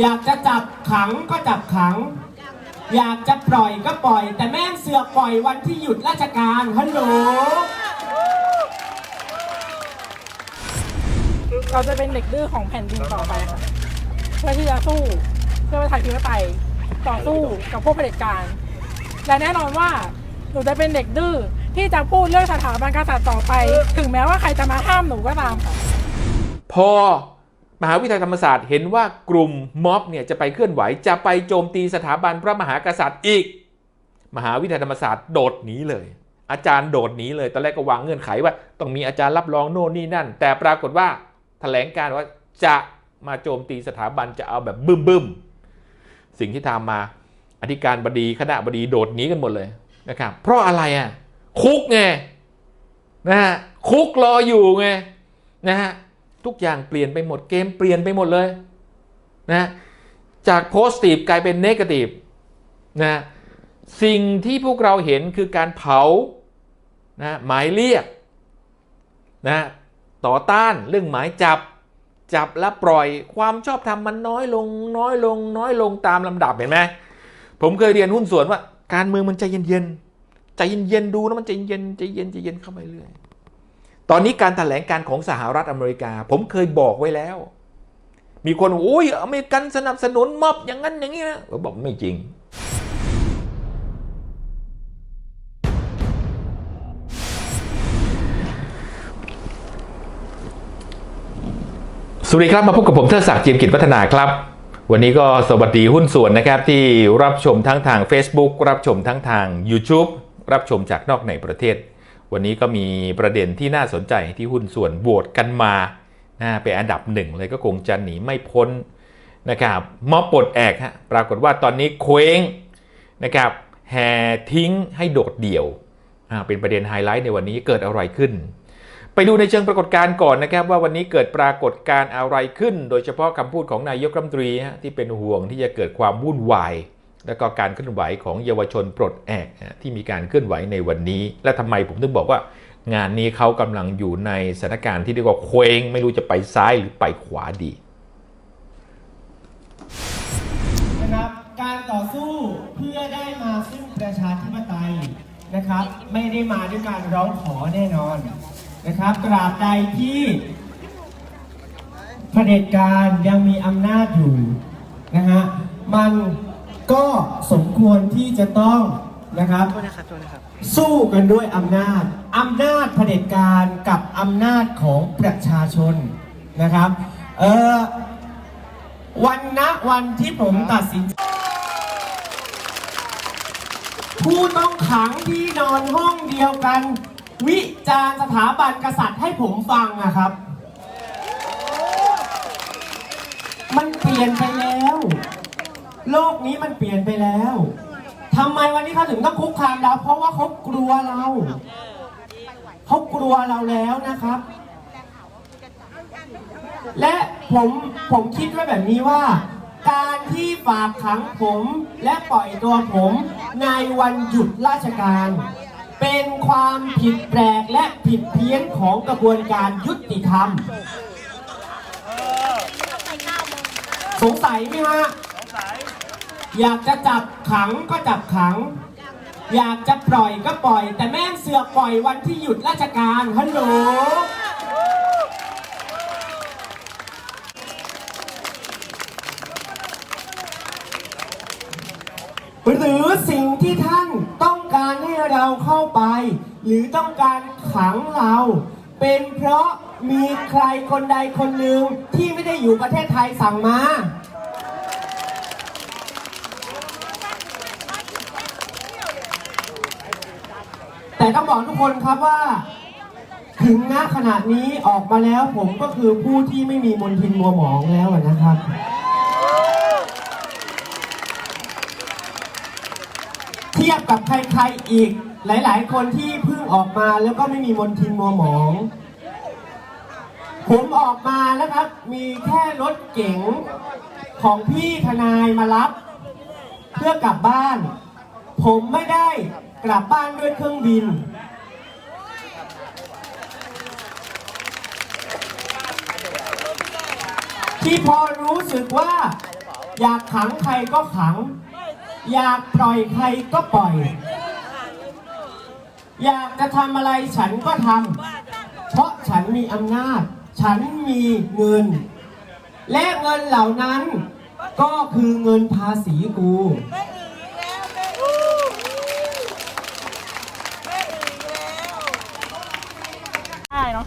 อยากจะจับขังก็จับขัง อยากจะปล่อยก็ปล่อย แต่แม่งเสือกปล่อยวันที่หยุดราชการฮัลโหลเราจะเป็นเด็กดื้อของแผ่นดินต่อไปค่ะเพื่อที่จะสู้เพื่อประชาธิปไตยต่อสู้กับพวกเผด็จการ และแน่นอนว่าหนูจะเป็นเด็กดื้อที่จะพูดเรื่องสถาบันกษัตริย์ต่อไป ถึงแม้ว่าใครจะมาห้ามหนูก็ตามค่ะพอ มหาวิทยาลัยธรรมศาสตร์เห็นว่ากลุ่มม็อบเนี่ยจะไปเคลื่อนไหวจะไปโจมตีสถาบันพระมหากษัตริย์อีก มหาวิทยาลัยธรรมศาสตร์โดดหนีเลย อาจารย์โดดหนีเลยตอนแรกก็วางเงื่อนไขว่า ต้องมีอาจารย์รับรองโน่นนี่นั่น แต่ปรากฏว่าแถลงการว่าจะมาโจมตีสถาบันจะเอาแบบบึ้มบึ้มๆสิ่งที่ทำมาอธิการบดีคณะบดีโดดหนีกันหมดเลยนะครับเพราะอะไรอะคุกไงนะฮะคุกรออยู่ไงนะฮะ ทุกอย่างเปลี่ยนไปหมดเกมเปลี่ยนไปหมดเลยนะจากโพสตีฟกลายเป็นเนกาทีฟนะสิ่งที่พวกเราเห็นคือการเผานะหมายเรียกนะต่อต้านเรื่องหมายจับจับและปล่อยความชอบธรรมมันน้อยลงน้อยลงน้อยลงตามลำดับเห็นไหมผมเคยเรียนหุ้นส่วนว่า การเมืองมันใจเย็นๆใจเย็นๆดูนะมันใจเย็นใจเย็นใจเย็นเข้าไปเรื่อย ตอนนี้การถแถลงการของสหรัฐอเมริกา ผมเคยบอกไว้แล้ว มีคนโอ้ยอเมริกันสนับสนุนม็อบอย่างนั้นอย่างนี้นะผมบอกไม่จริง สวัสดีครับมาพบกับผมเทิดศักดิ์เจียมกิจวัฒนาครับ วันนี้ก็สวัสดีหุ้นส่วนนะครับที่รับชมทั้งทาง Facebook รับชมทั้งทาง YouTube รับชมจากนอกในประเทศ วันนี้ก็มีประเด็นที่น่าสนใจที่หุ้นส่วนโหวตกันมานะเป็นอันดับหนึ่งเลยก็คงจะหนีไม่พ้นนะครับม็อบปลดแอกฮะปรากฏว่าตอนนี้เคว้งนะครับแห่ทิ้งให้โดดเดี่ยวอ่าเป็นประเด็นไฮไลท์ในวันนี้เกิดอะไรขึ้น ไปดูในเชิงปรากฏการณ์ก่อนนะครับ ว่าวันนี้เกิดปรากฏการณ์อะไรขึ้น โดยเฉพาะคำพูดของนายกรัฐมนตรีฮะที่เป็นห่วงที่จะเกิดความวุ่นวาย และก็การเคลื่อนไหวของเยาวชนปลดแอกที่มีการเคลื่อนไหวในวันนี้ และทำไมผมถึงบอกว่า งานนี้เขากำลังอยู่ในสถานการณ์ที่เรียกว่าเคว้งไม่รู้จะไปซ้ายหรือไปขวาดีนะครับการต่อสู้เพื่อได้มาซึ่งประชาธิปไตยนะครับ ไม่ได้มาด้วยการร้องขอแน่นอนนะครับตราบใดที่เผด็จการยังมีอำนาจอยู่นะฮะมัน ก็สมควรที่จะต้องนะครับ สู้กันด้วยอำนาจอำนาจเผด็จการกับอำนาจของประชาชนนะครับเออวันนะวันที่ผมตัดสินผู้ต้องขังที่นอนห้องเดียวกัน วิจารณ์สถาบันกษัตริย์ให้ผมฟังนะครับ มันเปลี่ยนไปแล้ว โลกนี้มันเปลี่ยนไปแล้วทำไมวันนี้เขาถึงต้องคุกคามเรา เพราะว่าเขากลัวเราเขากลัวเราแล้วนะครับ และผมผมคิดไว้แบบนี้ว่า การที่ฝากขังผมและปล่อยตัวผมในวันหยุดราชการ เป็นความผิดแปลกและผิดเพี้ยนของกระบวนการยุติธรรม สงสัยไหมฮะ อยากจะจับขังก็จับขัง อยากจะปล่อยก็ปล่อย แต่แม่งเสือกปล่อยวันที่หยุดราชการฮัลโหลหรือสิ่งที่ท่านต้องการให้เราเข้าไป หรือต้องการขังเรา เป็นเพราะมีใครคนใดคนหนึ่งที่ไม่ได้อยู่ประเทศไทยสั่งมา แต่ต้องบอกทุกคนครับว่า ถึงณขณะนี้ออกมาแล้วผมก็คือผู้ที่ไม่มีมนทินมัวหมองแล้วนะครับ เทียบกับใครๆอีกหลายๆ คนที่เพิ่งออกมาแล้วก็ไม่มีมนทินมัวหมอง ผมออกมาแล้วครับ มีแค่รถเก๋งของพี่ทนายมารับ เพื่อกลับบ้าน ผมไม่ได้ กลับบ้านด้วยเครื่องบิน ที่พอรู้สึกว่า อยากขังใครก็ขัง อยากปล่อยใครก็ปล่อย อยากจะทำอะไรฉันก็ทำเพราะฉันมีอำนาจ ฉันมีเงิน และเงินเหล่านั้นก็คือเงินภาษีกู ได้เนาะ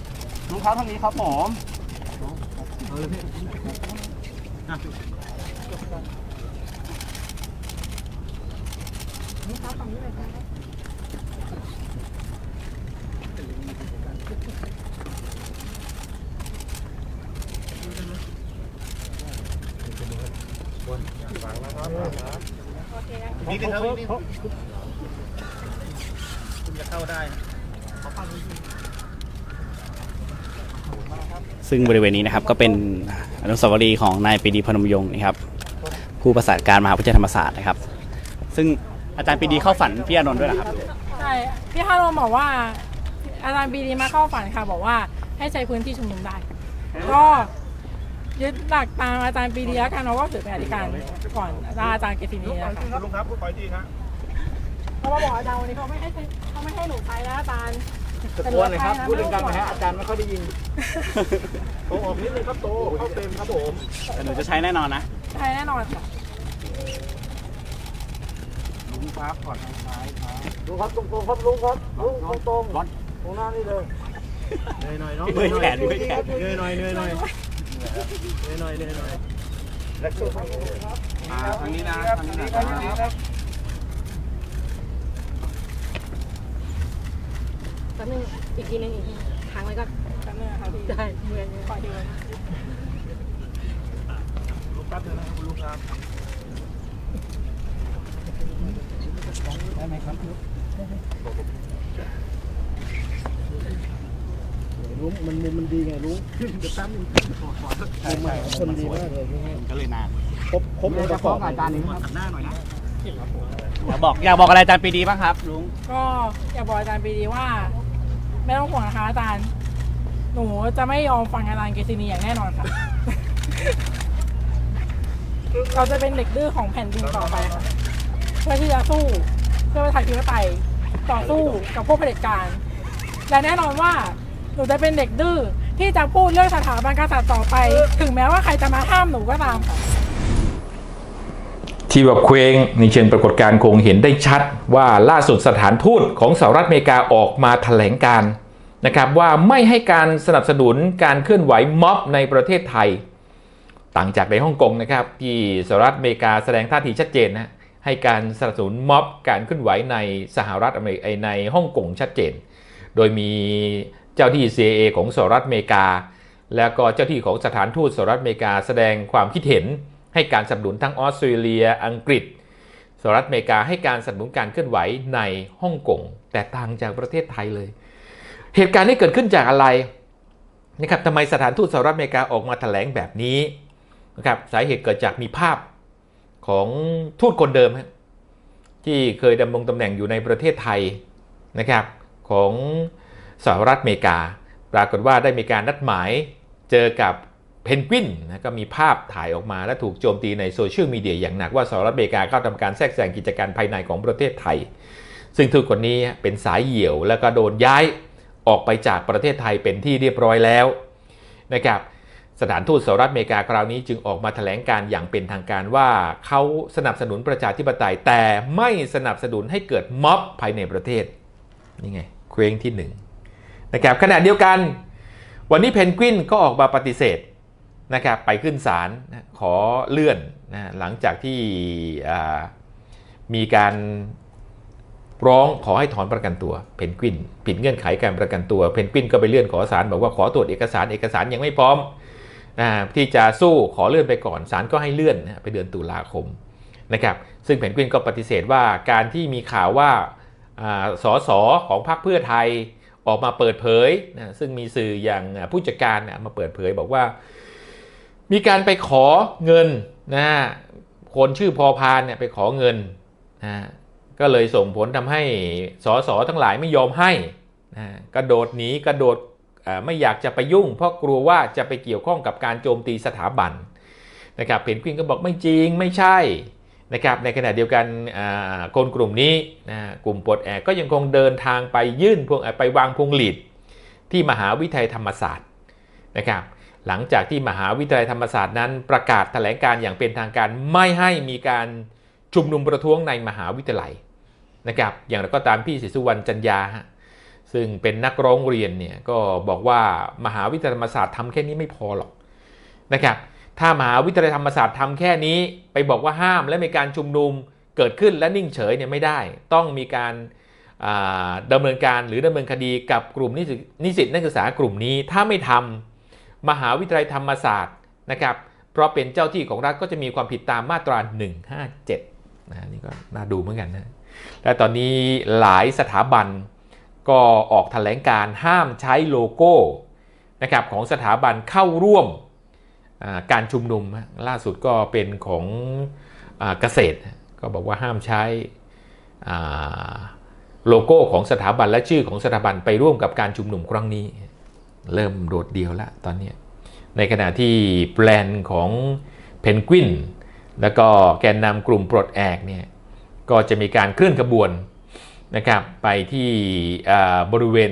ทางนี้ครับผมนี่กันครับนี่คุณจะเข้าได้ ซึ่งบริเวณนี้นะครับก็เป็นอนุสาวรีย์ของนายปรีดีพนมยงค์นะครับ ผู้ประสานการมหาวิทยาลัยธรรมศาสตร์นะครับ ซึ่งอาจารย์ปรีดีเข้าฝันพี่อานนท์ด้วยนะครับ ใช่พี่ฮาโรมบอกว่า อาจารย์บีดีมาเข้าฝันค่ะบอกว่าให้ใช้พื้นที่ชุมนุมได้ ก็ยึดหลักตามอาจารย์ปรีดีแล้วกันเราก็ถือเป็นอธิการก่อนอาจารย์เกตินีนะคะลุงครับขออีกทีครับเพราะว่าบอกอาจารย์วันนี้เขาไม่ให้ใช้เขาไม่ให้หนูใช้นะอาจารย์ ตะโกนเลยครับ พูดดังๆหนะฮะอาจารย์ไม่ค่อยได้ยินโตออกนิดนึงครับโตเข้าเต็มครับผมแต่หนูจะใช้แน่นอนนะ ใช่แน่นอนค่ะลุงครับก่อนทางซ้ายครับลุงครับตรงๆครับลุงครับลุงตรงๆตรงหน้านี่เลยเหนื่อยหน่อยเนาะเมื่อยแขนเมื่อยแขนเหนื่อยหน่อยเหนื่อยหน่อยเหนื่อยหน่อยเหนื่อยหน่อยแล้วช่วยทางนี้ครับทางนี้นะทางนี้นะครับ ป๊บนึงอีกทีนึงอีกทีค้างไว้ก่อนแป๊บนึงค่ะพี่ได้เมื่อยขอทีนึงลุงแป๊บนึงนะครับคุณลุงครับได้ไหมครับลุงมันมุมมันดีไงลุงเดี๋ยวแป๊บนึงขอใช่ใช่คนดีมากเลยก็เลยนานครบครบองค์ประกอบอาจารย์นี้ครับหน้าหน่อยนะอยากบอกอยากบอกอะไรอาจารย์ปีดีบ้างครับลุงก็อยากบอกอาจารย์ปีดีว่า ไม่ต้องห่วงนะคะอาจารย์หนูจะไม่ยอมฟังอาจารย์เกตินีอย่างแน่นอนค่ะ เราจะเป็นเด็กดื้อของแผ่นดินต่อไปค่ะ เพื่อที่จะสู้ เพื่อประชาธิปไตยต่อสู้กับพวกเผด็จการ และแน่นอนว่าหนูจะเป็นเด็กดื้อที่จะพูดเรื่องสถาบันกษัตริย์ต่อไป ถึงแม้ว่าใครจะมาห้ามหนูก็ตามค่ะ ที่ว่าเคว้งในเชิงปรากฏการณ์คงเห็นได้ชัดว่าล่าสุดสถานทูตของสหรัฐอเมริกาออกมาแถลงการ นะครับว่าไม่ให้การสนับสนุนการเคลื่อนไหวม็อบในประเทศไทย ต่างจากในฮ่องกงนะครับที่สหรัฐอเมริกาแสดงท่าทีชัดเจนนะให้การสนับสนุนม็อบการเคลื่อนไหวในสหรัฐอเมริกาในฮ่องกงชัดเจน โดยมีเจ้าที่ CIA ของสหรัฐอเมริกา แล้วก็เจ้าที่ของสถานทูตสหรัฐอเมริกาแสดงความคิดเห็น ให้การสนับสนุนทั้งออสเตรเลีย อังกฤษสหรัฐอเมริกาให้การสนับสนุนการเคลื่อนไหวในฮ่องกงแต่ต่างจากประเทศไทยเลย เหตุการณ์นี้เกิดขึ้นจากอะไรนะครับทำไมสถานทูตสหรัฐอเมริกาออกมาแถลงแบบนี้นะครับสาเหตุเกิดจากมีภาพของทูตคนเดิม ที่เคยดำรงตำแหน่งอยู่ในประเทศไทยนะครับของสหรัฐอเมริกา ปรากฏว่าได้มีการนัดหมายเจอกับเพนกวินนะก็มีภาพถ่ายออกมาและถูกโจมตีในโซเชียลมีเดียอย่างหนักว่าสหรัฐอเมริกาเข้าทำการแทรกแซงกิจการภายในของประเทศไทย ซึ่งทูตคนนี้เป็นสายเหี่ยวแล้วก็โดนย้าย ออกไปจากประเทศไทยเป็นที่เรียบร้อยแล้วนะครับสถานทูตสหรัฐอเมริกาคราวนี้จึงออกมาแถลงการอย่างเป็นทางการว่าเขาสนับสนุนประชาธิปไตย แต่ไม่สนับสนุนให้เกิดม็อบภายในประเทศนี่ไงเคว้งที่หนึ่งนะครับขณะเดียวกัน วันนี้เพนกวินก็ออกมาปฏิเสธนะครับไปขึ้นศาลขอเลื่อนนะหลังจากที่มีการ ร้องขอให้ถอนประกันตัว เพนกวินผิดเงื่อนไขการประกันตัว เพนกวินก็ไปเลื่อนขอศาลบอกว่าขอตรวจเอกสารเอกสารยังไม่พร้อมอที่จะสู้ขอเลื่อนไปก่อนศาลก็ให้เลื่อนไปเดือนตุลาคมนะครับซึ่งเพนกวินก็ปฏิเสธว่าการที่มีข่าวว่าอ่าสสของพรรคเพื่อไทยออกมาเปิดเผยนะซึ่งมีสื่ออย่างผู้จัดการเนี่ยมาเปิดเผยบอกว่า มีการไปขอเงินนะคนชื่อพอพานเนี่ยไปขอเงินนะ ก็เลยส่งผลทำให้สสทั้งหลายไม่ยอมให้นะกระโดดหนีกระโดดไม่อยากจะไปยุ่ง เพราะกลัวว่าจะไปเกี่ยวข้องกับการโจมตีสถาบันนะครับเพนกวินก็บอกไม่จริงไม่ใช่นะครับในขณะเดียวกันคนกลุ่มนี้นะกลุ่มปลดแอกก็ยังคงเดินทางไปยื่นพวงเอ่อไปวางพวงหลีดที่มหาวิทยาลัยธรรมศาสตร์นะครับหลังจากที่มหาวิทยาลัยธรรมศาสตร์นั้นประกาศแถลงการอย่างเป็นทางการไม่ให้มีการชุมนุมประท้วงในมหาวิทยาลัย นะครับอย่างไรก็ตามพี่ศรีสุวรรณจันยาฮะซึ่งเป็นนักร้องเรียนเนี่ยก็บอกว่ามหาวิทยาลัยธรรมศาสตร์ทำแค่นี้ไม่พอหรอกนะครับถ้ามหาวิทยาลัยธรรมศาสตร์ทำแค่นี้ ไปบอกว่าห้ามและมีการชุมนุมเกิดขึ้นและนิ่งเฉยเนี่ยไม่ได้ ต้องมีการอ่าดำเนินการหรือดำเนินคดีกับกลุ่มนิสิตนักศึกษากลุ่มนี้ ถ้าไม่ทำมหาวิทยาลัยธรรมศาสตร์นะครับ เพราะเป็นเจ้าที่ของรัฐก็จะมีความผิดตามมาตรา 157นะนี่ก็น่าดูเหมือนกันนะ และตอนนี้หลายสถาบันก็ออกแถลงการห้ามใช้โลโก้นะครับของสถาบันเข้าร่วมการชุมนุมล่าสุดก็เป็นของอเกษตร ก็บอกว่าห้ามใช้โลโก้ของสถาบันและชื่อของสถาบันไปร่วมกับการชุมนุมครั้งนี้ เริ่มโดดเดี่ยวล้วตอนนี้ ในขณะที่แปลนด์ของเพนกวินแล้วก็แกนนำกลุ่มปลดแอกเนี่ย ก็จะมีการเคลื่อนขบวนนะครับไปที่บริเวณ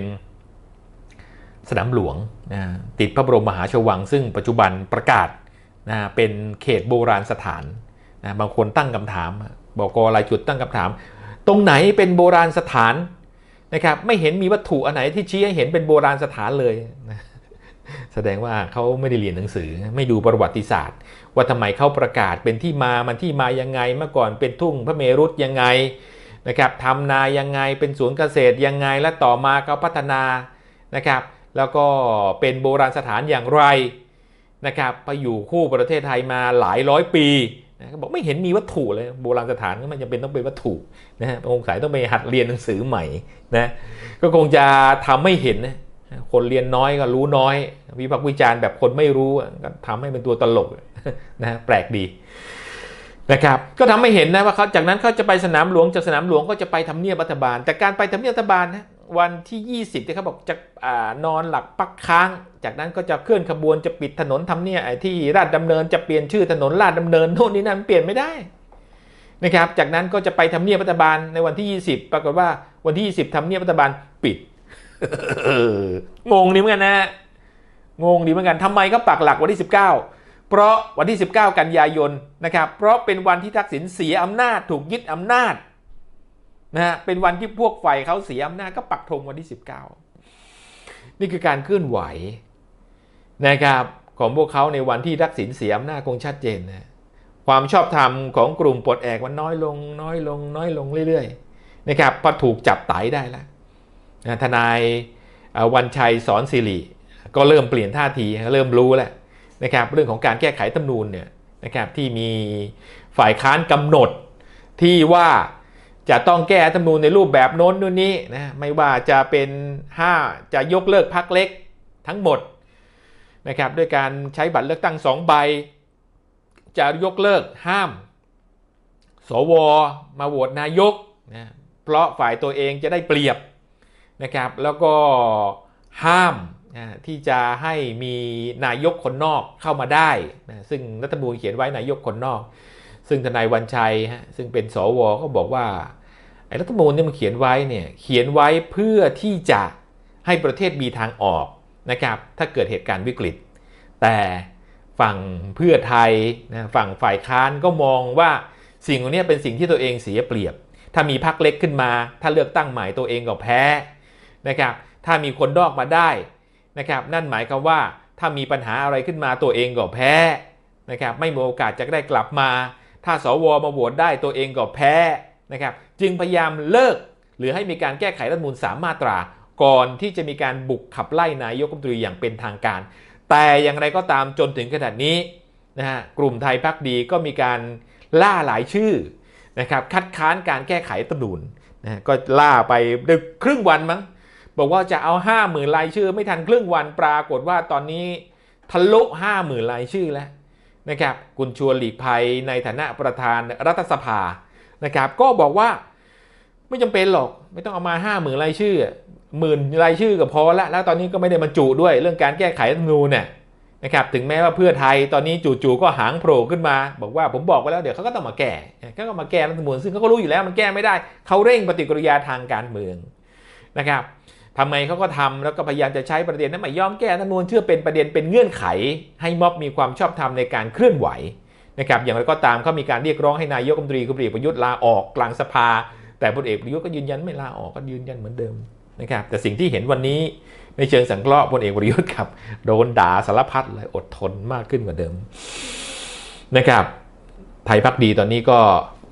สนามหลวงนะติดพระบรมมหาชวัง ซึ่งปัจจุบันประกาศนะเป็นเขตโบราณสถานนะบางคนตั้งคำถาม บอกกรายจุดตั้งคำถาม ตรงไหนเป็นโบราณสถานนะครับไม่เห็นมีวัตถุอันไหนที่ชี้ให้เห็นเป็นโบราณสถานเลยนะ แสดงว่าเขาไม่ได้เรียนหนังสือ ไม่ดูประวัติศาสตร์ ว่าทำไมเขาประกาศเป็นที่มามันที่มายังไงเมื่อก่อนเป็นทุ่งพระเมรุยังไงนะครับทำนายังไงเป็นสวนเกษตรยังไงและต่อมาเขาพัฒนานะครับแล้วก็เป็นโบราณสถานอย่างไรนะครับไปอยู่คู่ประเทศไทยมาหลายร้อยปีนะเขาบอกไม่เห็นมีวัตถุเลยโบราณสถานก็มันจะเป็นต้องเป็นวัตถุนะฮะองค์สายต้องไปหัดเรียนหนังสือใหม่นะก็คงจะทำให้เห็นนะ คนเรียนน้อยก็รู้น้อย วิพากษ์วิจารณ์แบบคนไม่รู้ก็ทำให้เป็นตัวตลกนะแปลกดีนะครับก็ทำให้เห็นนะว่าเขาจากนั้นเขาจะไปสนามหลวงจากสนามหลวงก็จะไปทำเนียบรัฐบาล แต่การไปทำเนียบรัฐบาลนะวันที่ 20ที่เขาบอกจะอนอนหลักปักค้าง จากนั้นก็จะเคลื่อนขบวนจะปิดถนนทำเนียบที่ราชดำเนินจะเปลี่ยนชื่อถนนราชดำเนินโน่นนี่นั่นเปลี่ยนไม่ได้นะครับจากนั้นก็จะไปทำเนียบรัฐบาลในวันที่ 20 ปรากฏว่าวันที่ 20ทำเนียบรัฐบาลปิด งงดีเหมือนกันนะฮะงงดีเหมือนกันทำไมก็ปักหลักวันที่ 19 เพราะวันที่ 19 กันยายนนะครับ เพราะเป็นวันที่ทักษิณเสียอำนาจถูกยึดอำนาจนะฮะเป็นวันที่พวกฝ่ายเขาเสียอำนาจก็ปักธงวันที่ 19 นี่คือการเคลื่อนไหวนะครับของพวกเขาในวันที่ทักษิณเสียอำนาจคงชัดเจนนะความชอบธรรมของกลุ่มปลดแอกมันน้อยลงน้อยลงน้อยลงเรื่อยๆนะครับพอถูกจับไตได้แล้ว ทนายวันชัยสอนสิริก็เริ่มเปลี่ยนท่าทีเริ่มรู้แล้วนะครับเรื่องของการแก้ไขธรรมนูญเนี่ยนะครับที่มีฝ่ายค้านกำหนดที่ว่าจะต้องแก้รัฐธรรมนูญในรูปแบบโน้นนู่นนี้นะไม่ว่าจะเป็น5จะยกเลิกพักเล็กทั้งหมดนะครับด้วยการใช้บัตรเลือกตั้งสองใบ จะยกเลิกห้าม สวมาโหวตนายกนะเพราะฝ่ายตัวเองจะได้เปรียบ นะครับแล้วก็ห้ามที่จะให้มีนายกคนนอกเข้ามาได้นะซึ่งรัฐธรรมนูญเขียนไว้นายกคนนอก ซึ่งทนายวันชัยฮะซึ่งเป็นสวก็บอกว่าไอ้รัฐธรรมนูญที่มันเขียนไว้เนี่ยเขียนไว้เพื่อที่จะให้ประเทศมีทางออกนะครับถ้าเกิดเหตุการณ์วิกฤต แต่ฝั่งเพื่อไทยนะฝั่งฝ่ายค้านก็มองว่าสิ่งนี้เป็นสิ่งที่ตัวเองเสียเปรียบ ถ้ามีพรรคเล็กขึ้นมา ถ้าเลือกตั้งใหม่ตัวเองก็แพ้ นะครับถ้ามีคนนอกมาได้นะครับนั่นหมายความว่าถ้ามีปัญหาอะไรขึ้นมาตัวเองก็แพ้นะครับไม่มีโอกาสจะได้กลับมา ถ้าสวมาโหวตได้ตัวเองก็แพ้นะครับจึงพยายามเลิก หรือให้มีการแก้ไขรัฐมนูลสามมาตรา ก่อนที่จะมีการบุกขับไล่นายกรัฐมนตรีอย่างเป็นทางการ แต่อย่างไรก็ตามจนถึงขนาดนี้นะฮะกลุ่มไทยพักดีก็มีการล่าหลายชื่อนะครับคัดค้านการแก้ไขรัฐมนูญนะฮะก็ล่าไปได้ครึ่งวันมั้ง บอกว่าจะเอา5 0,000รายชื่อ ไม่ทันครึ่งวันปรากฏว่าตอนนี้ทะลุ50,000รายชื่อแล้วนะครับคุณชวนหลีกภัยในฐานะประธานรัฐสภานะครับ ก็บอกว่าไม่จำเป็นหรอกไม่ต้องเอามาห้าหมื่นรายชื่อหมื่นรายชื่อก็พอละแล้วตอนนี้ก็ไม่ได้บรรจุด้วยเรื่องการแก้ไขรัฐธรรมนูญเนี่ยนะครับถึงแม้ว่าเพื่อไทยตอนนี้จู่ๆก็หางโผล่ขึ้นมา บอกว่าผมบอกไว้แล้วเดี๋ยวเขาก็ต้องมาแก้เขาก็มาแก้รัฐธรรมนูญซึ่งเขาก็รู้อยู่แล้วมันแก้ไม่ได้เขาเร่งปฏิกิริยาทางการเมืองนะครับ ทำไมเขาก็ทำแล้วก็พยายามจะใช้ประเด็นนั้นไม่ยอมแก้รัฐธรรมนูญเชื่อเป็นประเด็นเป็นเงื่อนไข ให้ม็อบมีความชอบธรรมในการเคลื่อนไหวนะครับอย่างไรก็ตามเขามีการเรียกร้องให้นายกรัฐมนตรีคุณเอกประยุทธ์ลาออกกลางสภา แต่พลเอกประยุทธ์ก็ยืนยันไม่ลาออกก็ยืนยันเหมือนเดิมนะครับแต่สิ่งที่เห็นวันนี้ในเชิงสังเคราะห์พลเอกประยุทธ์ครับโดนด่าสารพัดเลยอดทนมากขึ้นกว่าเดิมนะครับไทยพักดีตอนนี้ก็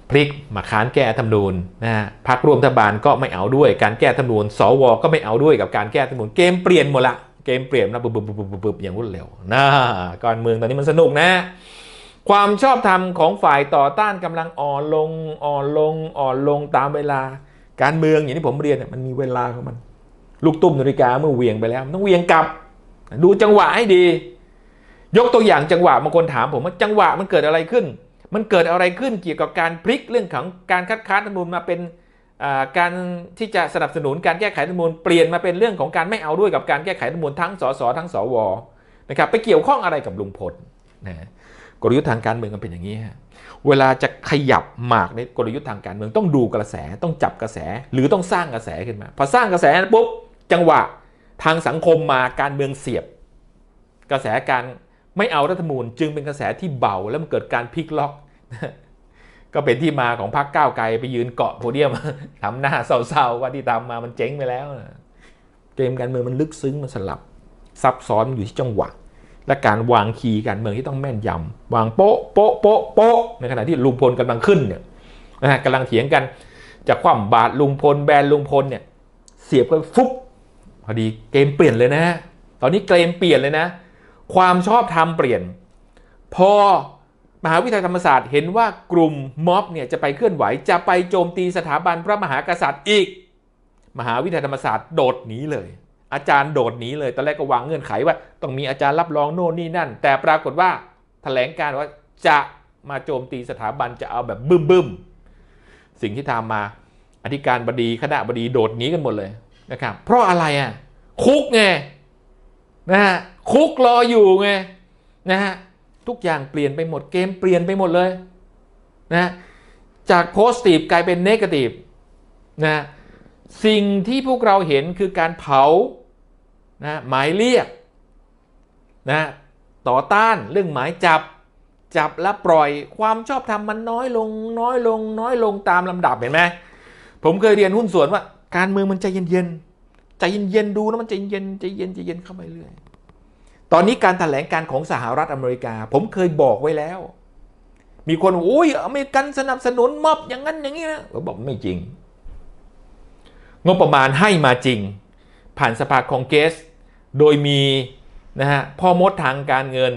พลิกมาค้านแก้ธรรมนูญนะฮะพักร่วมรัฐบาลก็ไม่เอาด้วยการแก้ธรรมนูญสวก็ไม่เอาด้วยกับการแก้ธรรมนูญเกมเปลี่ยนหมดละเกมเปลี่ยนนะบบบบบบบอย่างรวดเร็วนะการเมืองตอนนี้มันสนุกนะ ความชอบธรรมของฝ่ายต่อต้านกำลังอ่อนลงอ่อนลงอ่อนลงตามเวลา การเมืองอย่างที่ผมเรียนเนี่ยมันมีเวลาของมัน ลูกตุ้มนาฬิกาเมื่อเวียงไปแล้วมันต้องเวียงกลับ ดูจังหวะให้ดี ยกตัวอย่างจังหวะบางคนถามผมว่าจังหวะมันเกิดอะไรขึ้น มันเกิดอะไรขึ้นเกี่ยวกับการพลิกเรื่องของการคัดค้านรัฐธรรมนูญมาเป็นการที่จะสนับสนุนการแก้ไขรัฐธรรมนูญเปลี่ยนมาเป็นเรื่องของการไม่เอาด้วยกับการแก้ไขรัฐธรรมนูญทั้งสสทั้งสวนะครับไปเกี่ยวข้องอะไรกับลุงพลนะกลยุทธ์ทางการเมืองมันเป็นอย่างนี้ฮะเวลาจะขยับหมากในกลยุทธ์ทางการเมืองต้องดูกระแสต้องจับกระแสหรือต้องสร้างกระแสขึ้นมาพอสร้างกระแสปุ๊บจังหวะทางสังคมมาการเมืองเสียบ กระแสการ ไม่เอารัฐธรรมนูญจึงเป็นกระแสที่เบาแล้วมันเกิดการพลิกล็อก ก็เป็นที่มาของพรรคก้าวไกลไปยืนเกาะโพเดียมทำหน้าเศร้าๆว่าที่ทำมามันเจ๊งไปแล้วเกมการเมืองมันลึกซึ้งมันสลับ ซับซ้อนอยู่ที่จังหวะ และการวางคีย์การเมืองที่ต้องแม่นยำวางโป๊ะโป๊ะโป๊ะโป๊ะในขณะที่ลุงพลกำลังขึ้นเนี่ยนะกำลังเถียงกันจะคว่ำบาตรลุงพลแบนลุงพลเนี่ยเสียบกันฟุบพอดีเกมเปลี่ยนเลยนะ ตอนนี้เกมเปลี่ยนเลยนะ ความชอบธรรมเปลี่ยน พอมหาวิทยาลัยธรรมศาสตร์เห็นว่ากลุ่มม็อบเนี่ยจะไปเคลื่อนไหวจะไปโจมตีสถาบันพระมหากษัตริย์อีก มหาวิทยาลัยธรรมศาสตร์โดดหนีเลย อาจารย์โดดหนีเลยตอนแรกก็วางเงื่อนไขว่า ต้องมีอาจารย์รับรองโน่นนี่นั่น แต่ปรากฏว่าแถลงการว่าจะมาโจมตีสถาบันจะเอาแบบบึ้มบึ้มๆสิ่งที่ทำมาอธิการบดีคณะบดีโดดหนีกันหมดเลยนะครับ เพราะอะไรอะคุกไงนะฮะ คุกรออยู่ไงนะฮะทุกอย่างเปลี่ยนไปหมดเกมเปลี่ยนไปหมดเลยนะจากโพสตีฟกลายเป็นเนกาทีฟนะฮะสิ่งที่พวกเราเห็นคือการเผานะหมายเรียกนะต่อต้านเรื่องหมายจับจับและปล่อยความชอบธรรมมันน้อยลงน้อยลงน้อยลงตามลำดับเห็นไหมผมเคยเรียนหุ้นส่วนว่า การเมืองมันใจเย็นๆใจเย็นๆดูแล้วมันใจเย็นใจเย็นใจเย็นเข้าไปเรื่อย ตอนนี้การแถลงการของสหรัฐอเมริกา ผมเคยบอกไว้แล้ว มีคนอกโอ้ยอเมริกันสนับสนุนม็อบอย่างนั้นอย่างนี้นะผมบอกไม่จริง งบประมาณให้มาจริง ผ่านสภาคองเกส โดยมีนะฮะพ่อมดทางการเงิน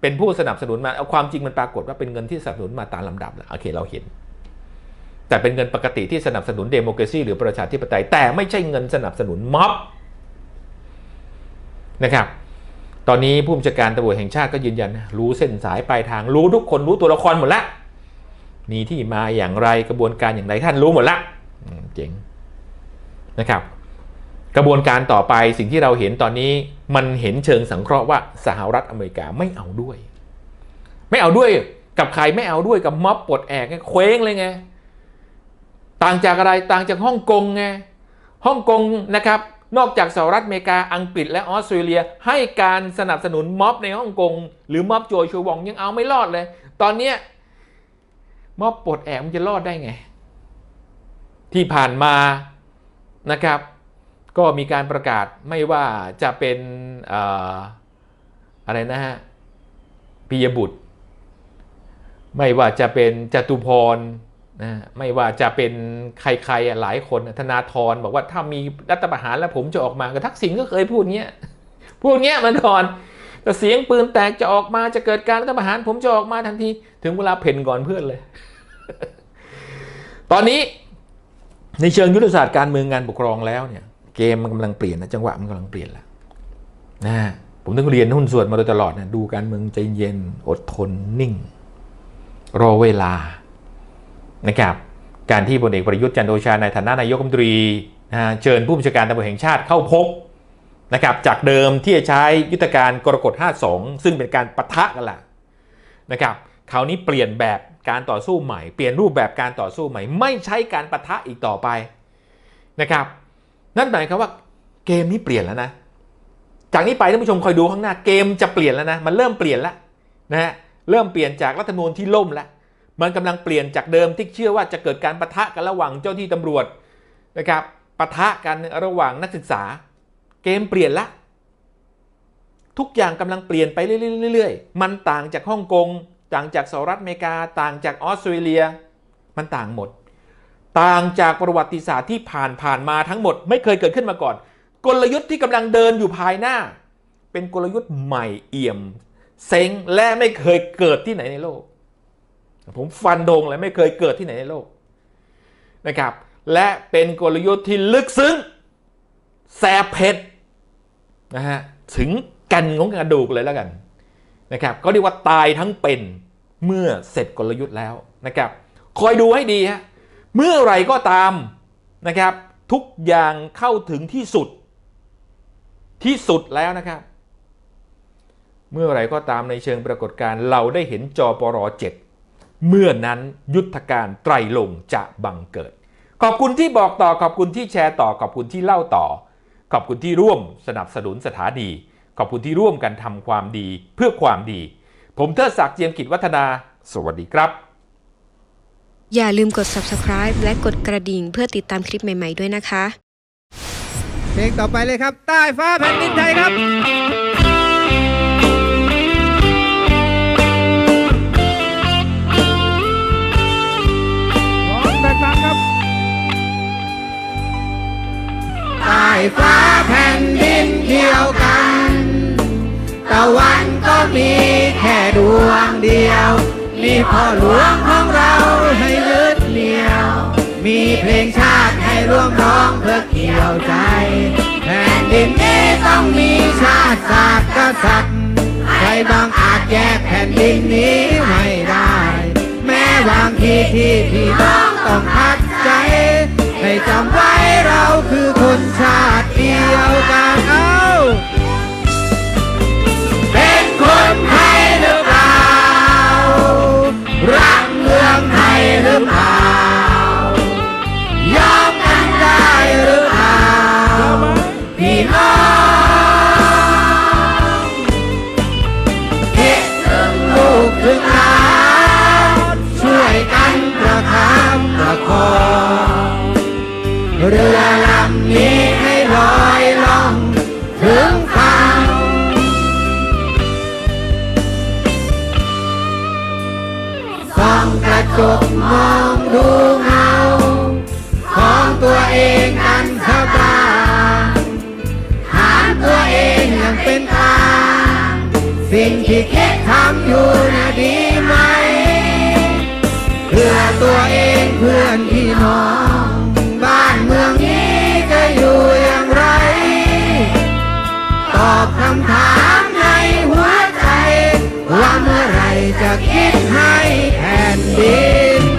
เป็นผู้สนับสนุนมาเอาความจริงมันปรากฏว่าเป็นเงินที่สนับสนุนมาตามลำดับแล้วโอเคเราเห็น แต่เป็นเงินปกติที่สนับสนุนเดโมครซีหรือประชาธิปไตย แต่ไม่ใช่เงินสนับสนุนม็อบนะครับ ตอนนี้ผู้บัญชาการตำรวจแห่งชาติก็ยืนยันนะรู้เส้นสายปลายทางรู้ทุกคนรู้ตัวละครหมดละมีที่มาอย่างไรกระบวนการอย่างไรท่านรู้หมดละเจ๋งนะครับ กระบวนการต่อไปสิ่งที่เราเห็นตอนนี้มันเห็นเชิงสังเคราะห์ว่าสหรัฐอเมริกาไม่เอาด้วย ไม่เอาด้วยกับใครไม่เอาด้วยกับม็อบปลดแอกงเคว้งเลยไงต่างจากอะไรต่างจากฮ่องกงไงฮ่องกงนะครับ นอกจากสหรัฐอเมริกาอังกฤษและออสเตรเลีย ให้การสนับสนุนม็อบในฮ่องกง หรือม็อบโจยชูวองยังเอาไม่รอดเลย ตอนเนี้ม็อบปลดแอกมันจะรอดได้ไง ที่ผ่านมานะครับ ก็มีการประกาศไม่ว่าจะเป็นเอ่ออะไรนะฮะปิยบุตร ไม่ว่าจะเป็นจตุพร นะไม่ว่าจะเป็นใครๆหลายคนธนาธรบอกว่าถ้ามีรัฐประหารแล้วผมจะออกมาก็ทักษิณก็เคยพูดเงี้ยพูดเงี้ยมันก่อนแต่เสียงปืนแตกจะออกมาจะเกิดการรัฐประหารผมจะออกมาทันที ถึงเวลาเพ่นก่อนเพื่อนเลย ตอนนี้ในเชิงยุทธศาสตร์การเมืองงานปกครองแล้วเนี่ย เกมมันกำลังเปลี่ยนนะจังหวะมันกำลังเปลี่ยนแล้วนะผมต้องเรียนหุ้นส่วนมาโดยตลอดนะดูการเมืองใจเย็นอดทนนิ่ง รอเวลา นะครับการที่พลเอกประยุทธ์จันโอชาในฐานะนายกรัฐมนตรีเชิญผู้บัญชาการตำรวจแห่งชาติเข้าพบนะครับจากเดิมที่จะใช้ยุทธการกรกฎ 52 ซึ่งเป็นการปะทะกันละนะครับคราวนี้เปลี่ยนแบบการต่อสู้ใหม่ เปลี่ยนรูปแบบการต่อสู้ใหม่ ไม่ใช่การปะทะอีกต่อไปนะครับนั่นหมายความว่าเกมนี้เปลี่ยนแล้วนะ จากนี้ไปท่านผู้ชมคอยดูข้างหน้าเกมจะเปลี่ยนแล้วนะมันเริ่มเปลี่ยนแล้วนะฮะเริ่มเปลี่ยนจากรัฐธรรมนูญที่ล่มแล้ว มันกำลังเปลี่ยนจากเดิมที่เชื่อว่าจะเกิดการปะทะกันระหว่างเจ้าที่ตำรวจนะครับปะทะกันระหว่างนักศึกษา เกมเปลี่ยนละ ทุกอย่างกำลังเปลี่ยนไปเรื่อยๆ มันต่างจากฮ่องกงต่างจากสหรัฐอเมริกา ต่างจากออสเตรเลีย มันต่างหมด ต่างจากประวัติศาสตร์ที่ผ่านผ่านมาทั้งหมด ไม่เคยเกิดขึ้นมาก่อน กลยุทธ์ที่กำลังเดินอยู่ภายหน้า เป็นกลยุทธ์ใหม่เอี่ยม เซ็งและไม่เคยเกิดที่ไหนในโลก ผมฟันธงเลยไม่เคยเกิดที่ไหนในโลกนะครับ และเป็นกลยุทธ์ที่ลึกซึ้งแสบเผ็ดนะฮะถึงกันของกระดูกเลยแล้วกันนะครับก็เรียกว่าตายทั้งเป็นเมื่อเสร็จกลยุทธ์แล้วนะครับ คอยดูให้ดีฮะเมื่อไรก็ตามนะครับ ทุกอย่างเข้าถึงที่สุด ที่สุดแล้วนะครับ เมื่อไรก็ตามในเชิงปรากฏการเราได้เห็นจอปร7 เมื่อนั้นยุทธการไตรลงค์จะบังเกิด ขอบคุณที่บอกต่อขอบคุณที่แชร์ต่อขอบคุณที่เล่าต่อ ขอบคุณที่ร่วมสนับสนุนสถานีขอบคุณที่ร่วมกันทำความดีเพื่อความดี ผมเทิดศักดิ์เจียมกิจวัฒนา สวัสดีครับ อย่าลืมกด subscribe และกดกระดิ่งเพื่อติดตามคลิปใหม่ ๆ ด้วยนะคะ เพลงต่อไปเลยครับ ใต้ฟ้าแผ่นดินไทยครับ ใต้ฟ้าแผ่นดินเดียวกัน ตะวันก็มีแค่ดวงเดียว มีพ่อหลวงของเราให้ยึดเหนี่ยว มีเพลงชาติให้ร่วมร้องเพื่อเกี่ยวใจ แผ่นดินนี้ต้องมีชาติศาสตร์กษัตริย์ใครบางอาจแยกแผ่นดินนี้ไม่ได้ แม้บางทีที่พี่น้องต้องพัด จให้จำไว้เราคือคนชาติเดียวกันเอ้าเป็น อบคำถามในหัวใจ ว่าเมื่อไรจะคิดให้แผ่นดิน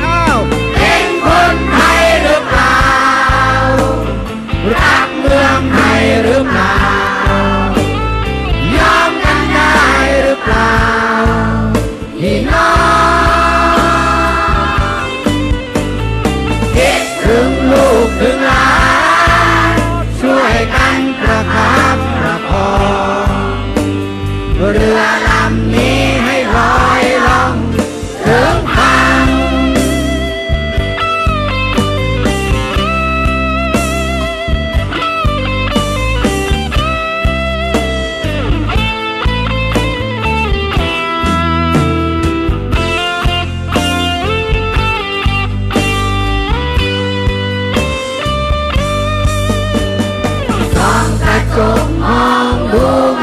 Oh.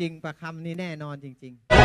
จริงประคำนี้แน่นอนจริง ๆ